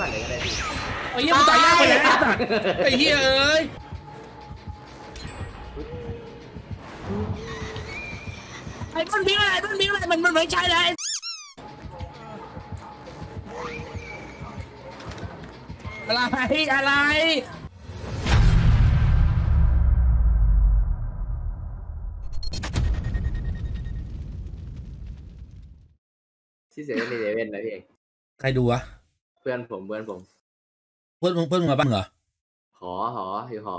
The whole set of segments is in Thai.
ปั่นเลยก็ได้พี่ไอ้เหี้ยมันตายยากไปแล้วไอ้สัตว์ไอ้เหี้ยเอ้ยไอ้ต้นพิงอะไรต้นพิงอะไรมันมันไม่ใช่แล้วไอ้อะไรอะไรที่เซเว่นในเซเว่นนะพี่เองใครดูวะ เพื่อนผมเพื่อนผมเพื่อนมึงเพื่อนมึงมาบ้านมึงเหรอหอหออยู่หอ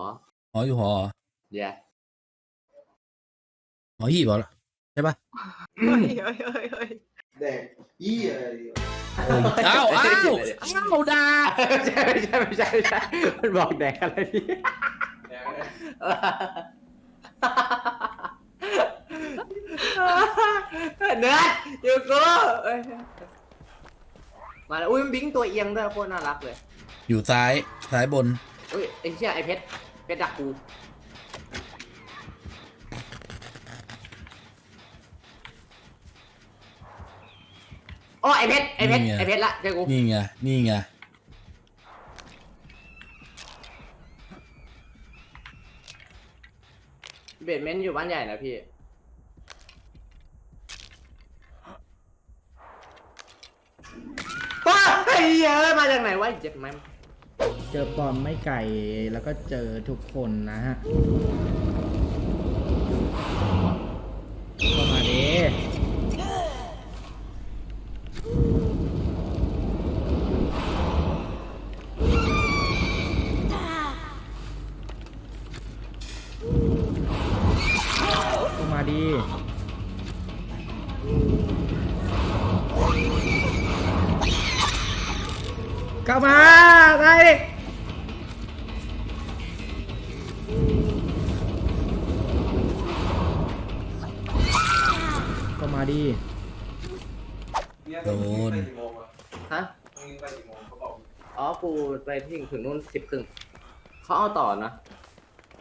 หออยู่หอเหรอเย้หอหีบเหรอใช่ปะเฮ้ยเฮ้ยเฮ้ยเฮ้ยแดกยี่อะไรดิอ้าวอ้าวอ้าวด่าไม่ใช่ไม่ใช่ไม่ใช่ไม่ใช่มันบอกแดกอะไรพี่แดกอะไรเนื้ออยู่กูเอ้ย มาแล้วอุ้ยมันบิงตัวเอียงด้วยโคตรน่ารักเลยอยู่ซ้ายซ้ายบน อุ้ยไอ้เชี่ยไอ้เพชรเพชรดักกูอ๋อไอ้เพชรไอ้เพชรนี่ไง ไอ้เพชรละเจอกูนี่ไงนี่ไงเบดเมนต์อยู่บ้านใหญ่นะพี่ ว้าไอ้เหี้ยอะมาจากไหนวะไอ้เจ็บไหมเจอปอมไม่ไก่แล้วก็เจอทุกคนนะฮะก็มาดิ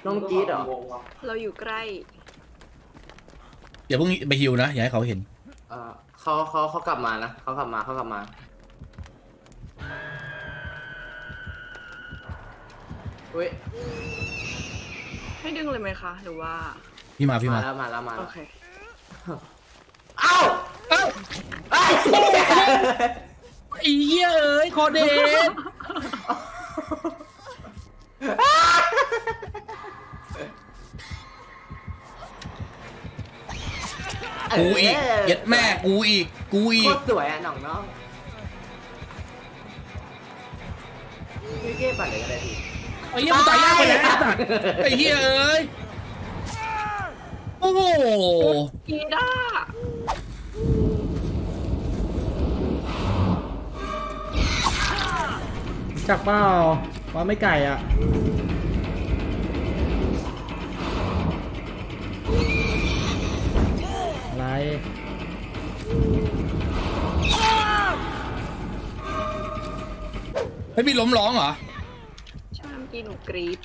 น้องจี๊ดเหรอกี่โมงวะเราอยู่ใกล้ อย่าเพิ่งไปฮิวนะ อย่าให้เขาเห็น เออเขาเขาเขากลับมานะเขากลับมาเขากลับมาอุ้ย ให้ดึงเลยไหมคะ หรือว่า พี่มาพี่มามาแล้วมาแล้วมาโอแล้วเค เอ้าเอ้าเอ้ยไอ้เหี้ยเอ้ยคอเดน กูอีกเย็ดแม่กูอีก กูอีโคก ตรสวยอะน้องน้องพี่เก้ปั่นเลยก็ได้พี่ไอ้เหี้ยมันตายยากไปแล้วไอ้สัตว์ไอ้เหี้ยเอ้ย โอ้โหอีด้าจักเปล่าปอมไม่ไก่อะ ไม่มีล้มร้องเหรอ ใช่เมื่อกี้หนูกรี๊ด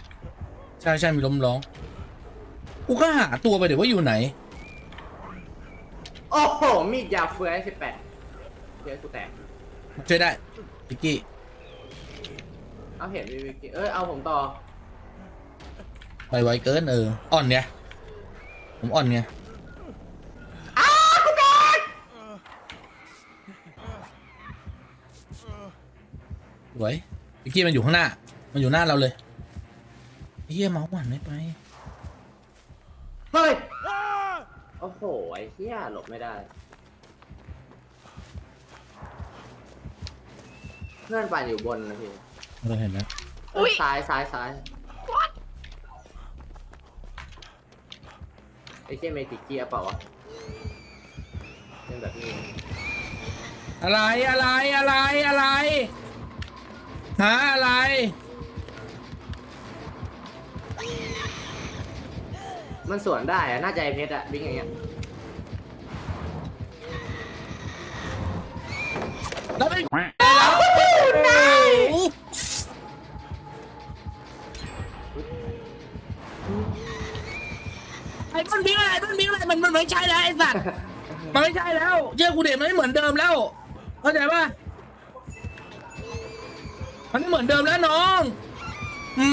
ใช่ใช่มีล้มร้อง กูก็หาตัวไปเดี๋ยวว่าอยู่ไหน โอ้โห มีดยาวเฟือยสิบแปดเดี๋ยวกูแตก ช่วยได้พิกกี้ เอาเห็นวิวิกิเอ้ย เอาผมต่อ ไปไวเกินเออ อ่อนไงผมอ่อนไง สวยพิกกี้มันอยู่ข้างหน้า มันอยู่หน้าเราเลยไอ้เฮียเมาส์หวานไม่ไปเฮ้ยโอ้โห ไอ้เหี้ยหลบไม่ได้ เพื่อนปั่นอยู่บนนะพี่เราเห็นแล้วเอ้ยซ้ายซ้ายซ้าย What ไอ้เจ้เมจิกเกียร์เปล่าวะเป็นแบบนี้ อะไรอะไรอะไรอะไร หาอะไร มันสวนได้อะน่าจะไอเพชรอะบิงอย่างเงี้ยแล้วไม่ไอ้ต้นพิงอะไรต้นพิงอะไรมันมันไม่ใช่แล้วไอ้สัตว์มันไม่ใช่แล้วเชื่อกูเด็มันไม่เหมือนเดิมแล้ว เข้าใจป่ะ มันไม่เหมือนเดิมแล้วน้อง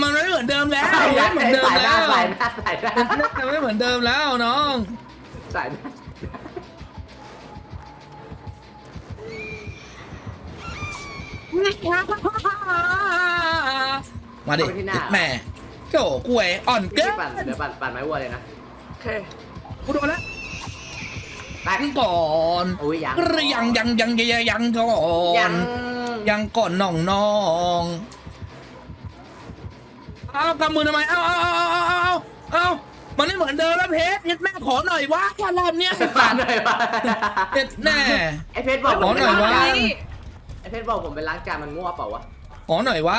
มันไม่เหมือนเดิมแล้วสายหน้าไม่เหมือนเดิมสายหแล้น้าวสายหน้าสายหน้ามันไม่เหมือนเดิมแล้วน้องสายหน้ามาดิแม่โจ้กล้วยอ่อนเกิพี่นปั่นเดี๋ยวปั่นปั่นไม้วัวเลยนะโอเคกูโดนแล้วไปยังก่อนโอ้ยยังยังยังยังยังยังยังก่อน ยังก่อนน้องน้องเอากำมือทำไมเอาเอาเอาเอาเอาเอาเอามันไม่เหมือนเดิมแล้วเพชรยัดแม่ขอหน่อยวะแค่รอบเนี้ยปั่นหน่อยป่ะเพชรแน่ ไอเพชรบอกขอหน่อยวะไปล้าไอเพชรบอกผมไปล้างจานมันง่วงเปล่าวะขอหน่อยวะ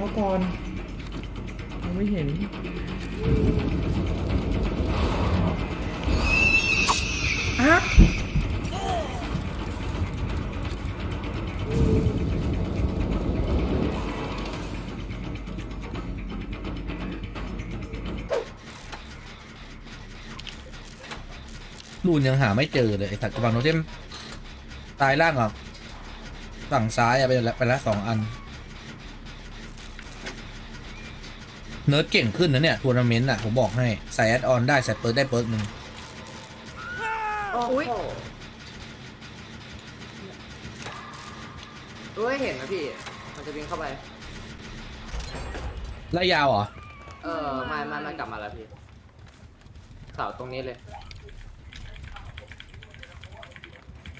ปิดปิดจอก่อนมองไม่เห็นอะรูนยังหาไม่เจอเลยไอ้สัตว์กระบังโนเทมตายล่างเหรอฝั่งซ้ายอะไปแล้วไปแล้วสองอัน เนิร์ดเก่งขึ้นนะเนี่ยทัวร์นาเมนต์อะผมบอกให้ ใส่แอดออนได้ ใส่เปิร์กได้เปิร์กหนึ่งโอ้อุ๊ยโหเอ้ยเห็นนะพี่ มันจะวิ่งเข้าไป ไล่ยาวเหรอ เออไม่ไม่ไม่กลับมาแล้วพี่เสาตรงนี้เลย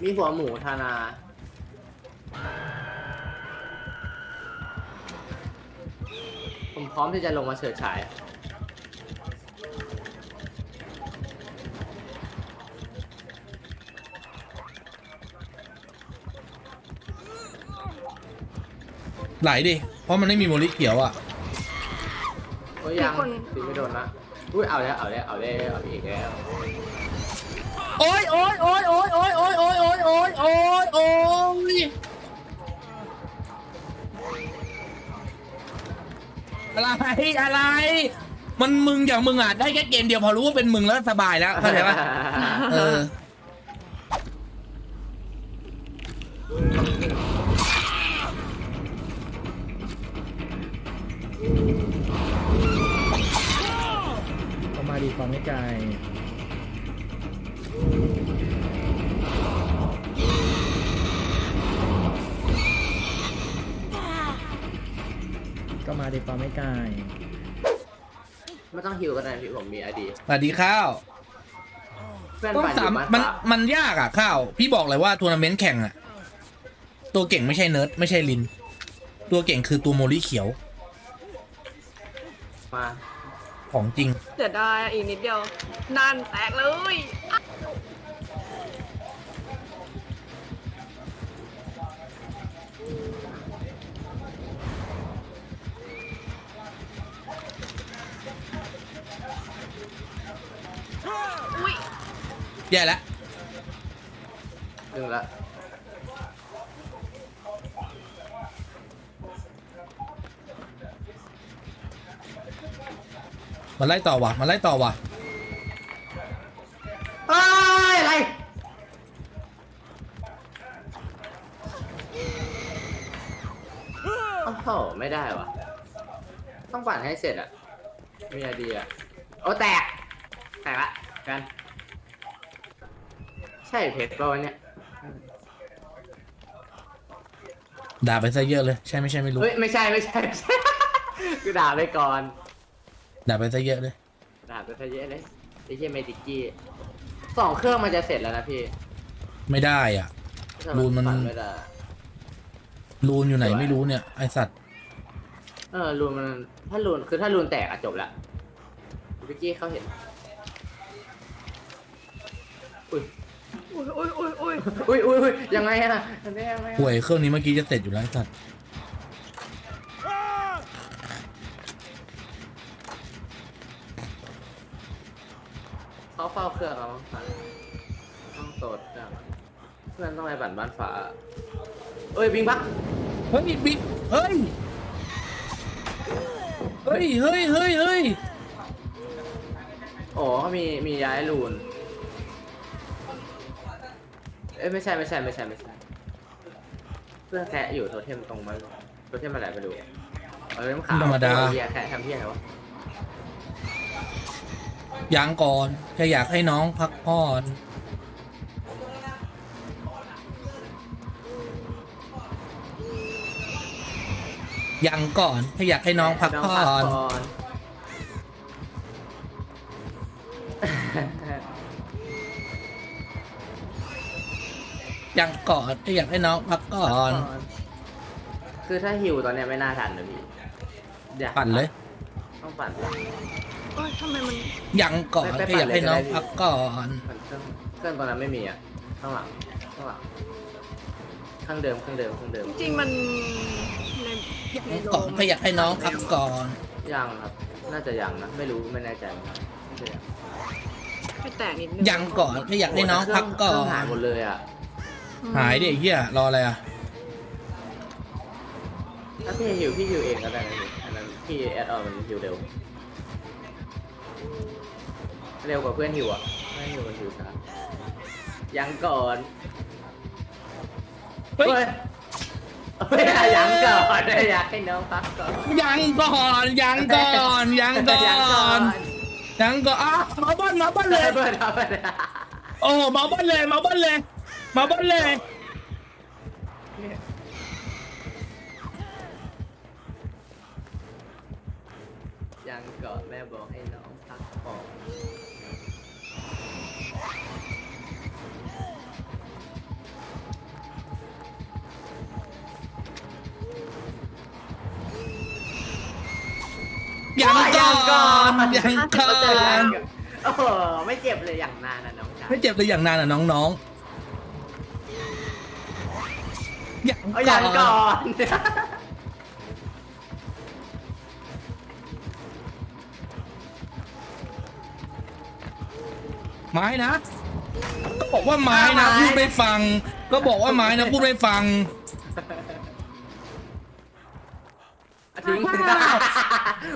มีหัวหมูธานา ผมพร้อมที่จะลงมาเฉิดฉาย ไหลดิ เพราะมันไม่มีโมลิเขียวอะโอ้ยยังมีคน ตีไม่โดนนะอุ้ยเอาแล้วเอาแล้วเอาแล้วเอาอีกแล้ว โอ้ยโอ้ยโอ้ยโอ้ยโอ้ยโอ้ยโอ้ยโอ้ยโอ้ยโอ้ยโอ้ย อะไรอะไร มันมึงอย่างมึงอะได้แค่เกมเดียวพอรู้ว่าเป็นมึงแล้วสบายแล้วเข้าใจปะเออก็มาดีความไม่ไกล ก็มาดีความไม่ไกลไม่ต้องฮิวก็ได้พี่ผมมีไอดีสวัสดีข้าวเพื่อนต้องปั่นอสามยู่บ้านมันฟ้ามันยากอะข้าว พี่บอกเลยว่าทัวร์นาเมนต์แข่งอะ ตัวเก่งไม่ใช่เนิร์ดไม่ใช่ลิน ตัวเก่งคือตัวโมลิเขียวมาของจริงเสียดายอะอีกนิดเดียวนั่นแตกเลย อะอุ้ยแย่แล้วดึงละมันไล่ต่อว่ะมันไล่ต่อว่ะเอ้ยอะไรโอ้โหไม่ได้วะต้องปั่นให้เสร็จอะมีไอเดียโอ้แตก แตกละ กัน ใช่เพชรป่าวะเนี่ย ด่าไปซะเยอะเลย ใช่ไม่ใช่ไม่รู้ เฮ้ย ไม่ใช่ไม่ใช่ไม่ใช่คือด่าไปก่อนดับไปซะเยอะเลยดาบไปซะเยอะเลยไอ้เหี้ยเมติกี้สองเครื่องมันจะเสร็จแล้วนะพี่ไม่ได้อะ รูนมัน ปั่ไม่ได้ รูนอยู่ไหนไม่รู้เนี่ย ไอสัตว์ เออรูนมันถ้ารูนคือถ้ารูนแตกอะจบละเมื่อกี้เขาเห็น อุ้ยอุ้ยอุ้ยอุ้ยอุ้ยอุ้ยอุ้ยอุ้ยยังไงอะยังไงยังไงห่วยเครื่องนี้เมื่อกี้จะเสร็จอยู่แล้วไอสัตว์เขาเฝ้าเครื่องเราครับต้องโสดเครื่องเพื่อนต้องไปบั่นบ้านฝาเอ้ยบิงบักเฮ้ยบิ๊กเฮ้ยเฮ้ยเฮ้ยเฮ้ยเฮ้ย โอ้เขามีมีย้ายรูน เอ้ยไม่ใช่ไม่ใช่ไม่ใช่ไม่ใช่เพื่อนแคะอยู่โทเทมตรงมันโทเทมอะไรไปดูเอาเล่มขาวธรรมดาเหี้ยแคะทำเพี้ยอะไรวะยังก่อนแค่อยากให้น้องพักผ่อนยังก่อนแค่อยากให้น้องพักผ่อน น้อง ยังก่อนแค่อยากให้น้องพักก่อนคือถ้าหิวตอนเนี้ยไม่น่าทันนะพี่อยากปั่นเลย ต้องปั่นโอ้ยทำไมมันยังก่อนไปไปแค่อยากให้น้องพักก่อนปั่นเครื่องเครื่องตอนนั้นไม่มีอะข้างหลังข้างหลังข้างเดิมข้างเดิมข้างเดิมจริงๆมันในในโรก่อนงแค่อยากให้น้องพักก่อนยังครับน่าจะยังนะไม่รู้ไม่แน่ใจเหมือนกันน่าจะยังไปแตกนิดนึงยังก่อนแค่อยากให้น้องพักก่อเครื่องหายนหมดเลยอะ หายดิไอ้เหี้ยรออะไรอะถ้าพี่หิวพี่หิวเองก็ได้นะพี่อันนั้นพี่แอดออนมันหิวเร็ว เร็วกว่าเพื่อนหิวอะเพื่อนหิวมันหิวช้ายังก่อนเฮ้ยเฮ้ยเฮ้ยยังก่อนอยากให้น้องพักก่อนยังก่อนยังก่อนยังก่อนยังก่อนอะมาบ้านมาบ้านเลเลยยเบิร์ดเอาไปเลยโอ้มาบ้านเลยมาบ้านเลย มาบ้านเลย ยังก่อนแม่บอกให้น้องพักก่อนยังก่อนยังก่อนโอ้โหไม่เจ็บเลยอย่างนานนะน้องชาย ไม่เจ็บเลยอย่างนานอะน้องๆ ยังเอาก่ยัองก่อนนไม้นะ ก็บอกว่าไม้นะพูดไม่ฟัง ก็บอกว่าไม้นะพูดไม่ฟัง ทิ้ง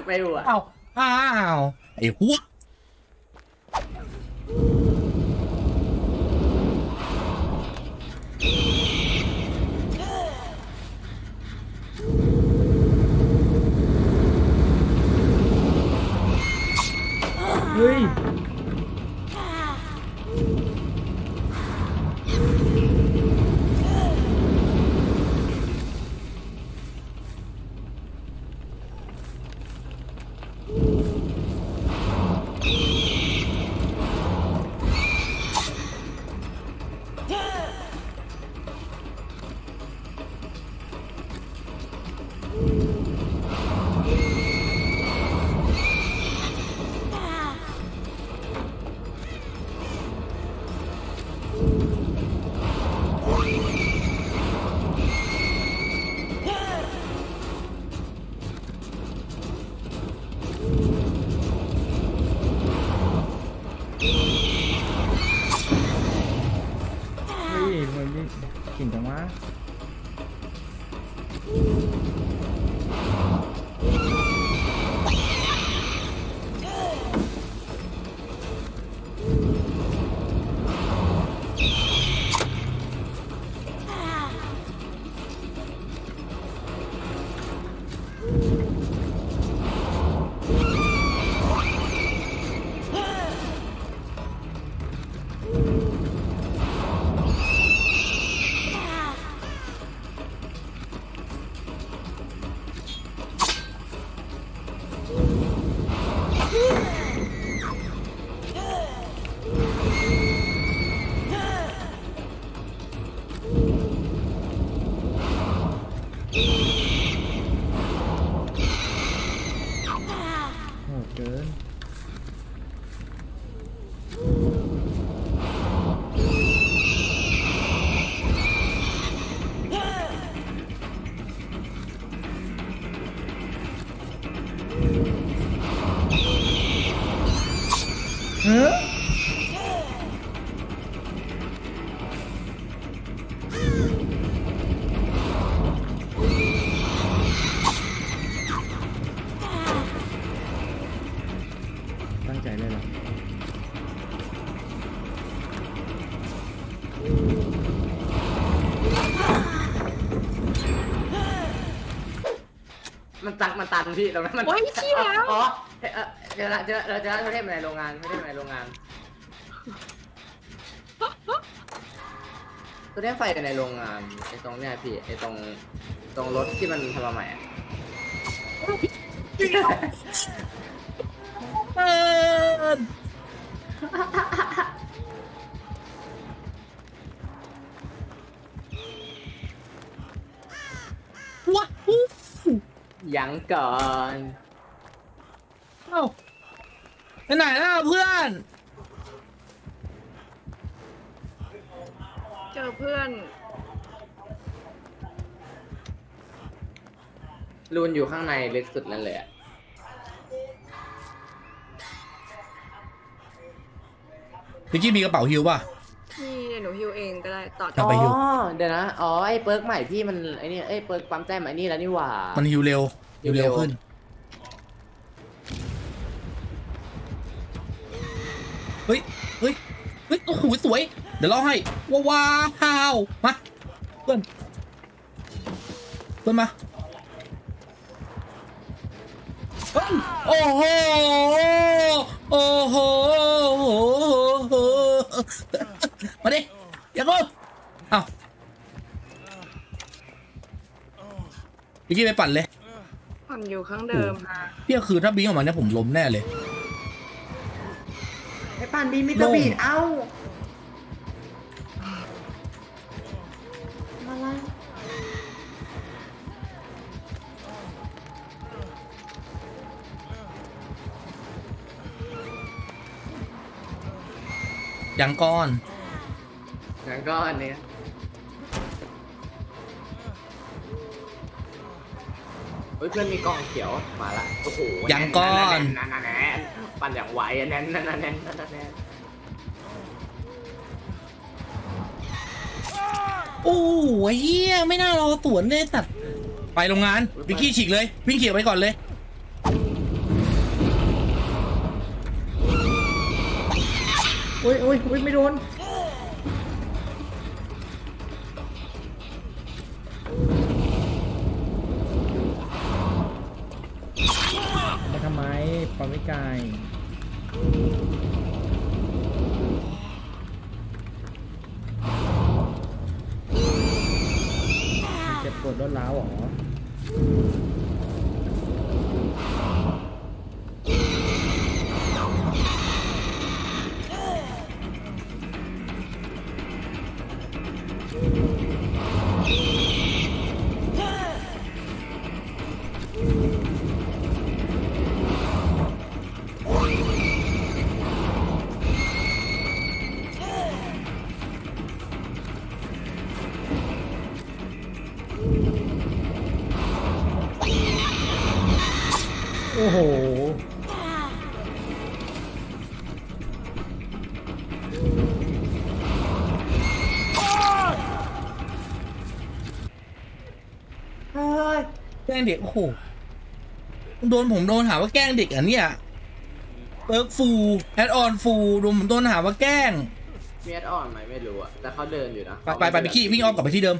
ไม่รู้อะอ้าวอ้าวไอ้หัว เกิน มันตันมันตันพี่ตรงนั้นมันโอ๊ยเชี่ยแล้วอ๋อเอ่อเจอละเจอเราเจอประเทศในโรงงานประเทศในโรงงานตัวเนี้ยไฟในโรงงานไอ้ตรงเนี้ยพี่ไอ้ตรงตรงรถที่มันทำมาใหม่อะเอิ้น ยังก่อนเอ้าไปไหนแล้วเพื่อน เจอเพื่อนรูนอยู่ข้างในลึกสุดนั่นเลยอะพิกกี้มีกระเป๋าฮิวป่ะ นี่เดี๋ยวหนูฮิวเองก็ได้ต่อครับไปฮิว อ๋อเดี๋ยวนะ อ๋อ ไอ้เปิร์กใหม่พี่มันไอ้นี่ไอ้เปิร์กปั๊มแต้มไอ้นี่แล้วนี่หว่า มันฮิวเร็วฮิวเร็วฮิวเร็วขึ้น เฮ้ย เฮ้ย เฮ้ย โอ้โห สวย เดี๋ยวเล่าให้ ว้าวว้าวมา เพื่อน เพื่อนมา เฮ้ย โอ้โห โอ้โห มาดิอย่ากูเอ้าพี่กี้ไปปั่นเลยผ่อนอยู่ข้างเดิมค่ะพี่ก็คือถ้าบิงออกมาเนี่ยผมล้มแน่เลย ไอ้ปานบีมิเตอร์บีดเอ้ามาละยังก้อน งั้นก็อันเนี้ยเฮ้ยเพื่อนมีกล่องเขียวมาละโอ้โหยังก้อน แน่นๆแน่นๆปั่นอย่างไวอะแน่นแน่นแน่นแน่นแน่นโอ้ยเฮียไม่น่ารอสวนเลยสัตว์ไปโรงงานวิกกี้ฉีกเลยวิ่งเขียวไปก่อนเลย อุ้ยอุ้ยอุ้ยไม่โดน ทำไมปาไม่ไกลมันเจ็บปวดรถล้าวเหรอ ล้งเด็กโอ้โหโดนผมโดนหาว่าแกล้งเด็กอะเนี่ยเปิร์กฟูแอดออนฟูโดนผมโดนหาว่าแกล้งมีแอดออนไหมไม่รู้อะแต่เขาเดินอยู่นะไปไปไปวิกกี้วิ่งอ้อมกลับไปที่เดิม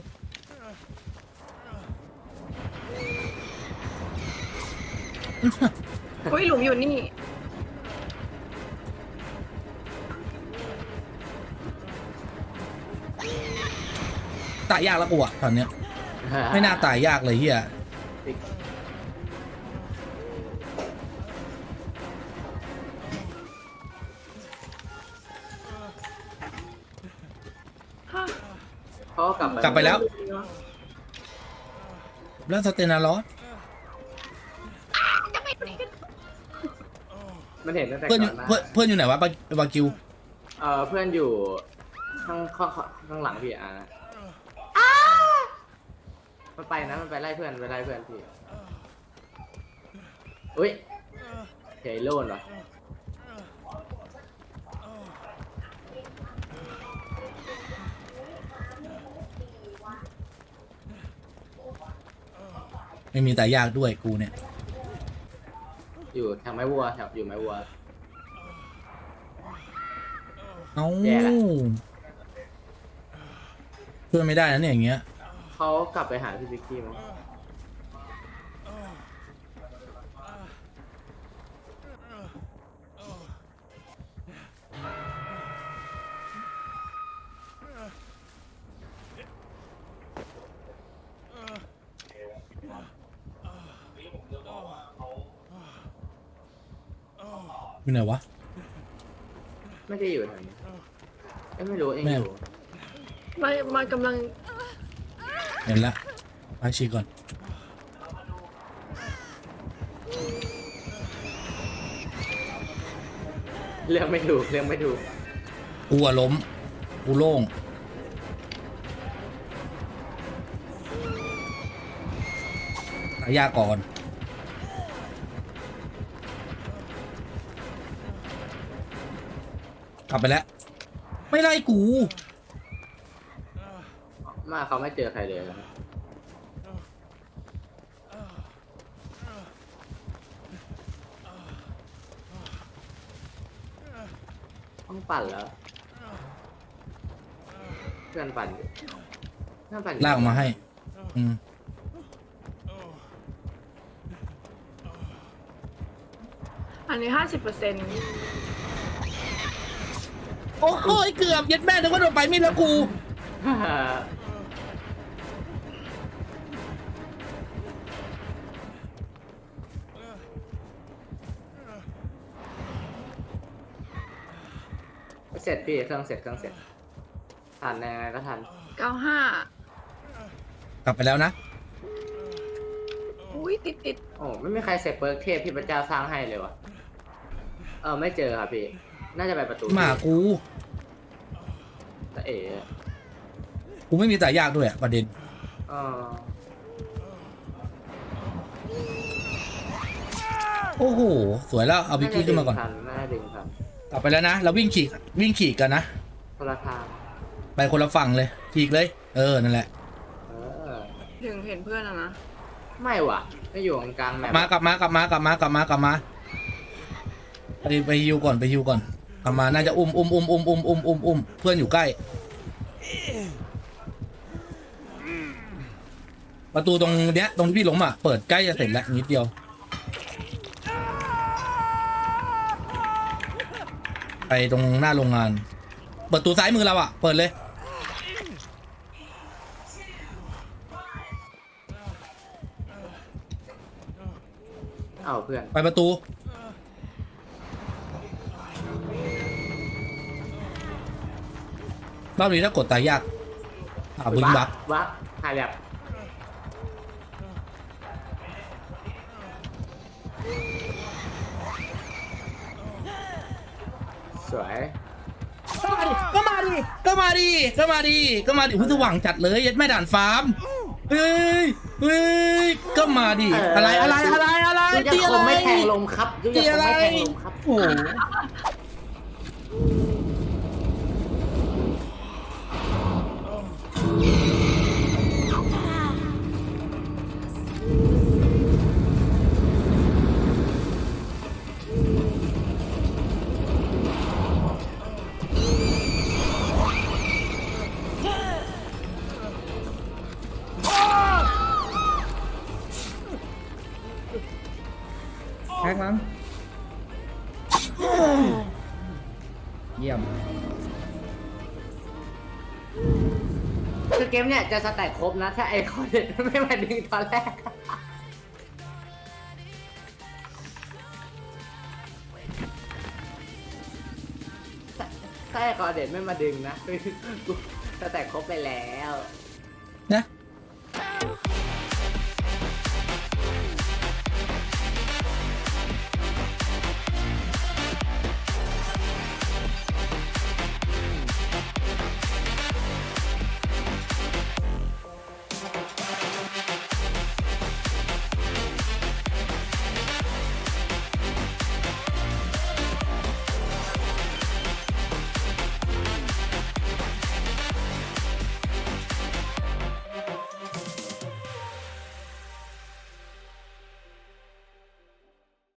อุ้ยหลุมอยู่นี่ ตายยากแล้วกูอะตอนเนี้ย ไม่น่าตายยากเลยเฮีย ฮะเขาก็กลับไปกลับไปแล้ว แล้วสเตนาลอสมันเห็นตั้งแต่เพื่อนอก่ยู่อนหน้าเพื่อนเพื่อนอยู่ไหนวะบาบากิว เออเพื่อนอยู่ข้างข้างข้างหลังพี่อะ มันไปนะมันไปไล่เพื่อนไปไล่เพื่อนพี่อุ้ยเฮโลนเหรอไม่มีแต่ยากด้วยกูเนี่ย อยู่แถวไม้วัวแถวอยู่ไม้วัว เอ้าแย่ละเพื่อนไม่ได้นะเนี่ยอย่างเงี้ย เขากลับไปหาพี่ซิกกี้มั้งอยู่ไหนวะ ไม่ได้อยู่แถวนี้เอ้ยไม่รู้เองแม่อยู่มนมันกำลัง เห็นละไปฉีกก่อน เรื่องไม่ถูกเรื่องไม่ถูกกูอะล้ม กูโล่งตายากก่อน กลับไปแล้ว ไม่ไล่กู มาเขาไม่เจอใครเลยนะต้องปั่นแล้วเพื่อนปั่นอยู่เพื่อนปั่นอยู่ลากออกมาให้ อืมอันนี้ห้าสิบเปอร์เซ็นต์โอ้โหเกือบเย็ดแม่นึกว่าโดนไปมีดแล้วกู เสร็จพี่เครื่องเสร็จเครื่องเสร็จทันยังไงก็ทันเก้าห้ากลับไปแล้วนะ อุ้ยติดติดโอ้ไม่มีใครเสร็จเปิร์กเทพที่พระเจ้าสร้างให้เลยวะเออไม่เจอครับพี่ น่าจะไปประตูหมากู แต่เอ๋กูไม่มีแต่ยากด้วยอะประเด็น เออโอ้โห สวยแล้ว เอาบิกกี้ขึ้นมาก่อน ทันน่าจะดึงทัน กลับไปแล้วนะ เราวิ่งขี่วิ่งขี่กันนะคนละทางไปคนละฝั่งเลยฉีกเลย เออนั่นแหละเออ ถึงเห็นเพื่อนแล้วนะ ไม่ว่ะ ไม่อยู่กลางๆแมปมากลับมากลับมากลับมากลับมากลับมาไปไปฮิวก่อนไปฮิวก่อนกลับมาน่าจะอุ้มอุ้มอุ้มอุ้มอุ้มอุ้มอุ้มอุ้มเพื่อนอยู่ใกล้ ประตูตรงเนี้ยตรงที่พี่ล้มอะเปิดใกล้จะเสร็จแล้วนิดเดียว ไปตรงหน้าโรงงาน เปิดตัวซ้ายมือเราอะเปิดเลย เอ้าเพื่อน ไปประตู รอบนี้ถ้ากดตายยากอ่าบึ้งบัก วักถ่ายแบบ สวยก็มาดิ ก็มาดิ ก็มาดิ ก็มาดิหุ้ยสว่างจัดเลยยัดแม่ด่านฟาร์มเฮ้ยเฮ้ยก็มาดิ อะไรอะไรอะไรอะไรดูจะตีคอะไรมไม่แทงลมครับดูตีจะคอะมไรไม่แทงลมครับโอ้ มเนี่ยจะสแต็กครบนะ ถ้าไอคอนเด็ดไม่มาดึงตอนแรก ถ้าไอคอนเด็ดไม่มาดึงนะ กูสแต็กครบไปแล้ว นะ